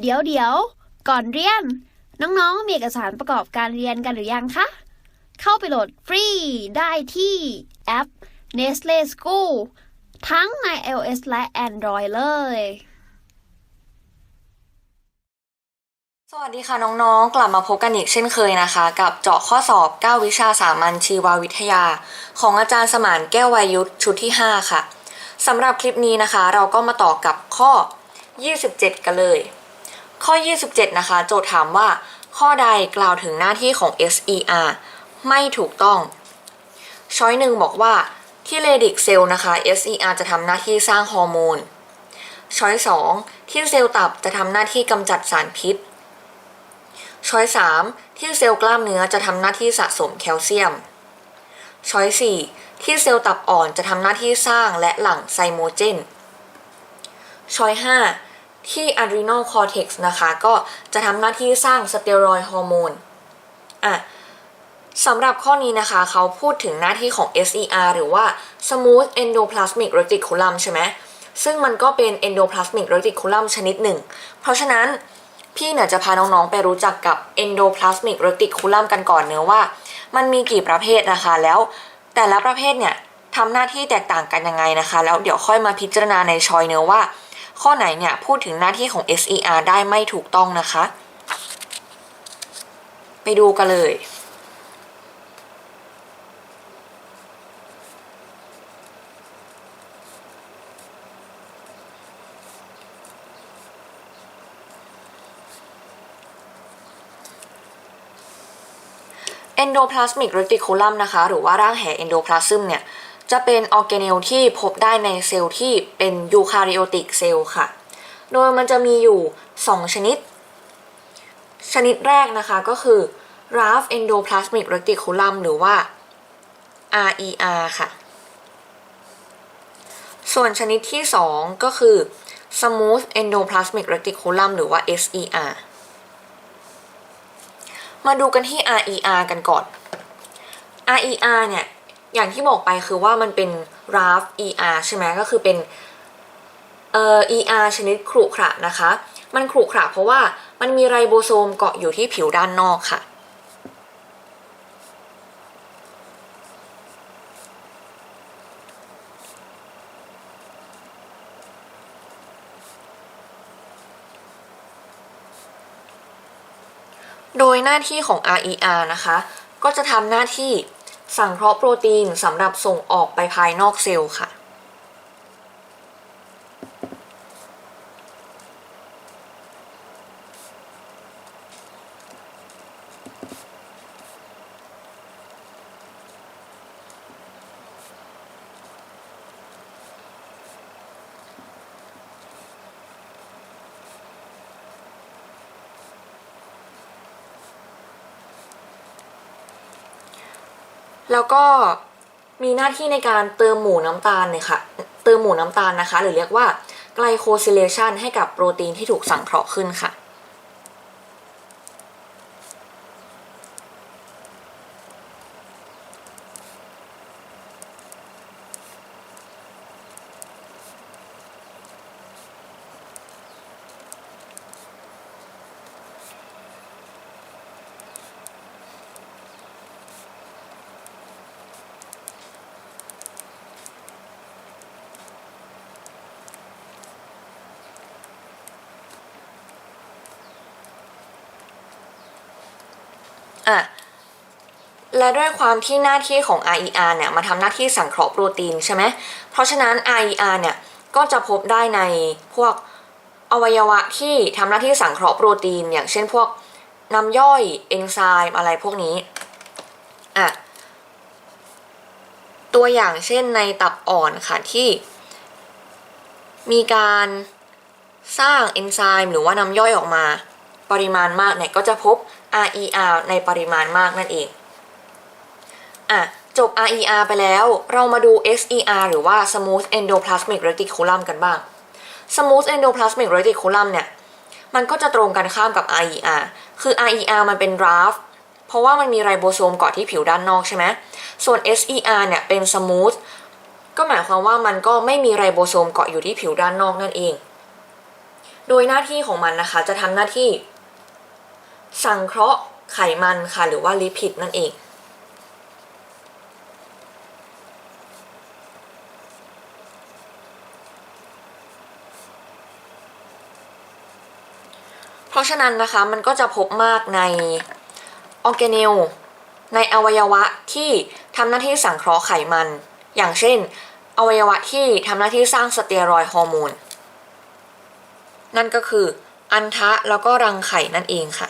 เดี๋ยวเดี๋ยว ก่อนเรียน น้องๆ มีเอกสารประกอบการเรียนกันหรือยังคะ เข้าไปโหลดฟรีได้ที่แอป Nestle School ทั้งใน iOS และ Android เลย สวัสดีค่ะน้องๆ กลับมาพบกันอีกเช่นเคยนะคะ กับเจาะข้อสอบ 9 วิชาสามัญชีววิทยา ของอาจารย์สมานแก้ววายุทธชุดที่ 5 ค่ะสำหรับคลิปนี้นะคะ เราก็มาต่อกับข้อ 27 กันเลย ข้อ 27 นะคะ โจทย์ถามว่า ข้อใดกล่าวถึงหน้าที่ของ SER ไม่ถูกต้อง ช้อยหนึ่งบอกว่าที่เลดิกเซลล์นะคะ SER จะทำหน้าที่สร้างฮอร์โมน ช้อย 2 ที่เซลล์ตับจะทำหน้าที่กำจัดสารพิษ ช้อย 3 ที่เซลล์กล้ามเนื้อจะทำหน้าที่สะสมแคลเซียม ช้อย 4 ที่เซลล์ตับอ่อนจะทำหน้าที่สร้างและหลั่งไซโมเจน ช้อย 5 ที่ adrenal cortex นะคะ ก็จะทำหน้าที่สร้างสเตียรอยฮอร์โมนอะสำหรับข้อนี้นะคะเขาพูดถึงหน้าที่ของ SER หรือว่า smooth endoplasmic reticulum ใช่ไหมซึ่งมันก็เป็น endoplasmic reticulum ชนิดหนึ่ง เพราะฉะนั้นพี่เนี่ยจะพาน้องๆไปรู้จักกับ endoplasmic reticulum กันก่อนเนื้อว่า มันมีกี่ประเภทนะคะ แล้วแต่ละประเภทเนี่ยทำหน้าที่แตกต่างกันยังไงนะคะ แล้วเดี๋ยวค่อยมาพิจารณาในชอยเนื้อว่า ข้อไหนเนี่ยพูดถึงหน้าที่ของ SER ได้ไม่ถูกต้องนะคะ ไปดูกันเลย endoplasmic reticulum นะคะ หรือว่าร่างแห่ endoplasm เนี่ย จะเป็นออร์แกเนลที่พบได้ในเซลล์ที่เป็นยูคาริโอติกเซลล์ค่ะ โดยมันจะมีอยู่ 2 ชนิด ชนิดแรกนะคะก็คือ rough endoplasmic reticulum หรือว่า RER ค่ะ ส่วนชนิดที่ 2 ก็คือ smooth endoplasmic reticulum หรือว่า SER มาดูกันที่ RER กันก่อน RER เนี่ย อย่างที่บอกไปคือว่ามันเป็น RAF ER ใช่ไหมก็คือเป็นเอ่อ ER ชนิดขรุขระนะคะ มันขรุขระเพราะว่ามันมีไรโบโซมเกาะอยู่ที่ผิวด้านนอกค่ะ โดยหน้าที่ของ RER นะคะ ก็จะทำหน้าที่ สังเคราะห์โปรตีนสำหรับส่งออกไปภายนอกเซลล์ค่ะ แล้วก็มีหน้าที่ในการเติมหมู่น้ำตาลเนี่ยค่ะ เติมหมู่น้ำตาลนะคะ หรือเรียกว่าไกลโคซิเลชันให้กับโปรตีนที่ถูกสังเคราะห์ขึ้นค่ะ และด้วยความที่หน้าที่ของ RER เนี่ยมาทำหน้าที่สังเคราะห์โปรตีนใช่ไหมเพราะฉะนั้น RER เนี่ยก็จะพบได้ในพวกอวัยวะที่ทำหน้าที่สังเคราะห์โปรตีน อย่างเช่นพวกน้ำย่อยเอนไซม์อะไรพวกนี้อะตัวอย่างเช่นในตับอ่อนค่ะที่ มีการสร้างเอนไซม์หรือว่าน้ำย่อยออกมา ปริมาณมากเนี่ยก็จะพบ RER ในปริมาณมากนั่นเอง อะจบ RER ไปแล้ว เรามาดู SER หรือว่า Smooth Endoplasmic Reticulum กันบ้าง Smooth Endoplasmic Reticulum เนี่ย มันก็จะตรงกันข้ามกับ RER คือ RER มันเป็น raft เพราะว่ามันมีไรโบโซมเกาะที่ผิวด้านนอกใช่ไหม ส่วน SER เนี่ยเป็น smooth ก็หมายความว่ามันก็ไม่มีไรโบโซมเกาะอยู่ที่ผิวด้านนอกนั่นเอง โดยหน้าที่ของมันนะคะจะทำหน้าที่ สังเคราะห์ไขมันค่ะหรือว่าลิพิดนั่นเอง เพราะฉะนั้นนะคะมันก็จะพบมากในออร์แกเนลในอวัยวะที่ทำหน้าที่สังเคราะห์ไขมัน อย่างเช่น อวัยวะที่ทำหน้าที่สร้างสเตียรอยฮอร์โมนนั่นก็คืออันทะแล้วก็รังไข่นั่นเองค่ะ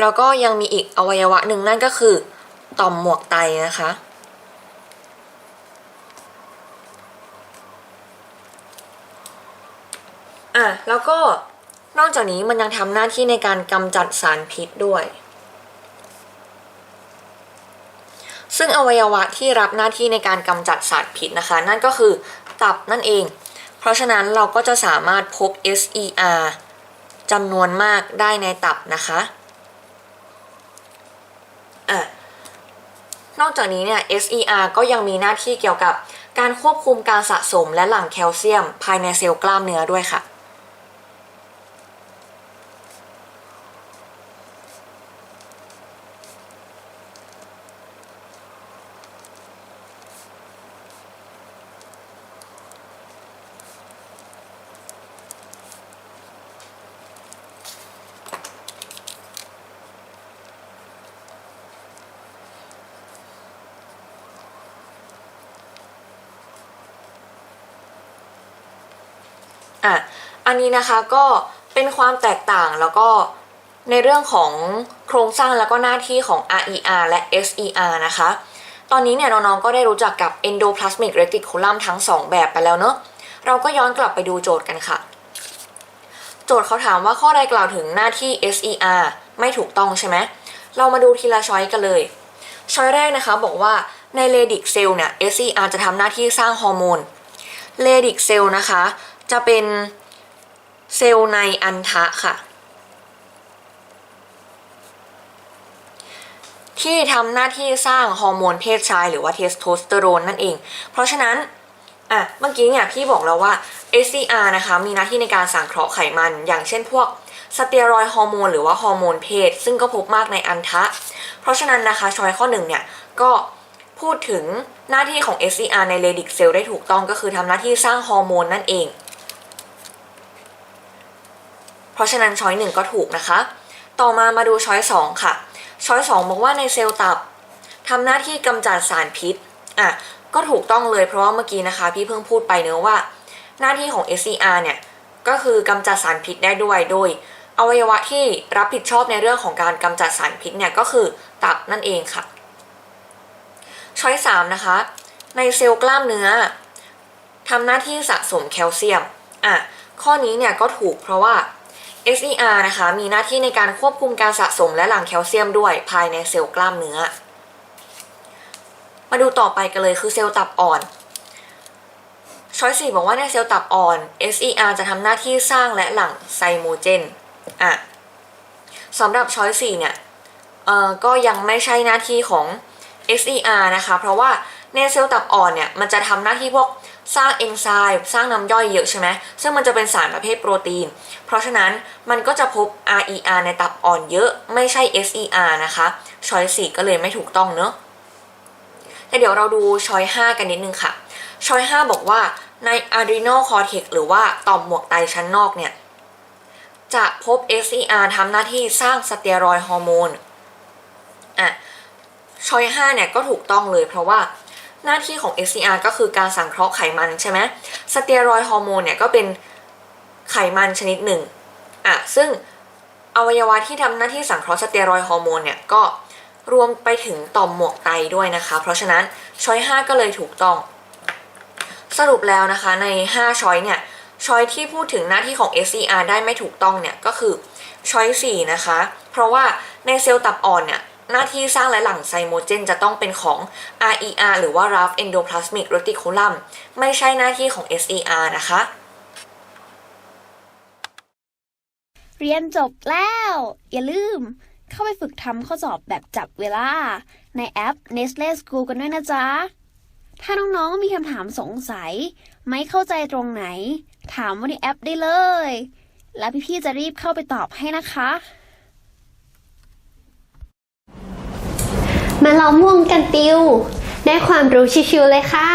แล้วก็ยังมีอีกอวัยวะหนึ่งนั่นก็คือ ต่อมหมวกไตนะคะ อะแล้วก็นอกจากนี้มันยังทำหน้าที่ในการกำจัดสารพิษด้วย ซึ่งอวัยวะที่รับหน้าที่ในการกำจัดสารพิษนะคะ นั่นก็คือตับนั่นเอง เพราะฉะนั้นเราก็จะสามารถพบ SER จำนวนมากได้ในตับนะคะอะนอกจากนี้เนี่ย SER ก็ยังมีหน้าที่เกี่ยวกับการควบคุมการสะสมและหลั่งแคลเซียมภายในเซลล์กล้ามเนื้อด้วยค่ะ อะอันนี้นะคะก็เป็นความแตกต่างแล้วก็ในเรื่องของโครงสร้างแล้วก็หน้าที่ของ RER และ SER นะคะ ตอนนี้เนี่ยน้องๆก็ได้รู้จักกับ endoplasmic reticulum ทั้ง 2 แบบไปแล้วเนอะเราก็ย้อนกลับไปดูโจทย์กันค่ะ โจทย์เขาถามว่าข้อใดกล่าวถึงหน้าที่ SER ไม่ถูกต้องใช่ไหม เรามาดูทีละช้อยกันเลย ช้อยแรกนะคะบอกว่าในเลดิกเซลล์เนี่ย SER จะทำหน้าที่สร้างฮอร์โมนเลดิกเซลล์นะคะ จะเป็นเซลล์ในอันทะค่ะ ที่ทำหน้าที่สร้างฮอร์โมนเพศชายหรือว่าเทสโทสเตอโรนนั่นเอง เพราะฉะนั้นอะเมื่อกี้เนี่ยพี่บอกแล้วว่า SCR นะคะมีหน้าที่ในการสังเคราะห์ไขมัน อย่างเช่นพวกสเตียรอยฮอร์โมนหรือว่าฮอร์โมนเพศ ซึ่งก็พบมากในอันทะ เพราะฉะนั้นนะคะชอยข้อหนึ่งเนี่ยก็พูดถึงหน้าที่ของ SCR ในเลดิกเซลได้ถูกต้องก็คือทำหน้าที่สร้างฮอร์โมนนั่นเอง ราะฉะนั้นช้อยหนึ่งก็ถูกนะคะ ต่อมามาดูช้อยสองค่ะ ช้อยสองบอกว่าในเซลล์ตับทำหน้าที่กำจัดสารพิษอะก็ถูกต้องเลยเพราะว่าเมื่อกี้นะคะ พี่เพิ่งพูดไปเนอะว่า หน้าที่ของ SCR เนี่ยก็คือกำจัดสารพิษได้ด้วยโดยอวัยวะที่รับผิดชอบในเรื่องของการกำจัดสารพิษเนี่ยก็คือตับนั่นเองค่ะ ช้อยสามนะคะ ในเซลล์กล้ามเนื้อทำหน้าที่สะสมแคลเซียมอะข้อนี้เนี่ยก็ถูกเพราะว่า SER นะคะมีหน้าที่ในการควบคุมการสะสมและหลั่งแคลเซียมด้วยภายในเซลล์กล้ามเนื้อ มาดูต่อไปกันเลยคือเซลล์ตับอ่อนช้อยสี่บอกว่าในเซลล์ตับอ่อน SER จะทำหน้าที่สร้างและหลั่งไซโมเจนอะสำหรับช้อยสี่เนี่ยเอ่อก็ยังไม่ใช่หน้าที่ของ SER นะคะ เพราะว่าในเซลล์ตับอ่อนเนี่ยมันจะทำหน้าที่พวก สร้างเอนไซม์สร้างน้ำย่อยเยอะใช่ไหมซึ่งมันจะเป็นสารประเภทโปรตีน เพราะฉะนั้นมันก็จะพบ RER ในตับอ่อนเยอะไม่ใช่ SER นะคะช้อยสี่ก็เลยไม่ถูกต้องเนอะแต่เดี๋ยวเราดูช้อย5กันนิดนึงค่ะช้อย5บอกว่าใน adrenal cortex หรือว่าต่อมหมวกไตชั้นนอกเนี่ยจะพบ SER ทำหน้าที่สร้างสเตียรอยฮอร์โมนอะช้อย5เนี่ยก็ถูกต้องเลยเพราะว่า หน้าที่ของ SCR ก็คือการสังเคราะห์ไขมันใช่ไหมสเตียรอยฮอร์โมนเนี่ยก็เป็นไขมันชนิดหนึ่งอะซึ่งอวัยวะที่ทำหน้าที่สังเคราะห์สเตียรอยฮอร์โมนเนี่ยก็รวมไปถึงต่อมหมวกไตด้วยนะคะ เพราะฉะนั้นช้อย 5 ก็เลยถูกต้อง สรุปแล้วนะคะใน 5 ช้อยเนี่ยช้อยที่พูดถึงหน้าที่ของ SCR ได้ไม่ถูกต้องเนี่ยก็คือช้อย4นะคะ เพราะว่าในเซลล์ตับอ่อนเนี่ย หน้าที่สร้างและหลั่งไซโมเจนจะต้องเป็นของ RER หรือว่า Rough Endoplasmic Reticulum ไม่ใช่หน้าที่ของ SER นะคะ เรียนจบแล้ว อย่าลืม เข้าไปฝึกทำข้อสอบแบบจับเวลา ในแอป Nestle School กันด้วยนะจ๊ะ ถ้าน้องๆมีคำถามสงสัย ไม่เข้าใจตรงไหน ถามว่นในแอปได้เลย แล้วพี่ๆจะรีบเข้าไปตอบให้นะคะ มาล้อมวงกันติว ได้ความรู้ชิวๆเลยค่ะ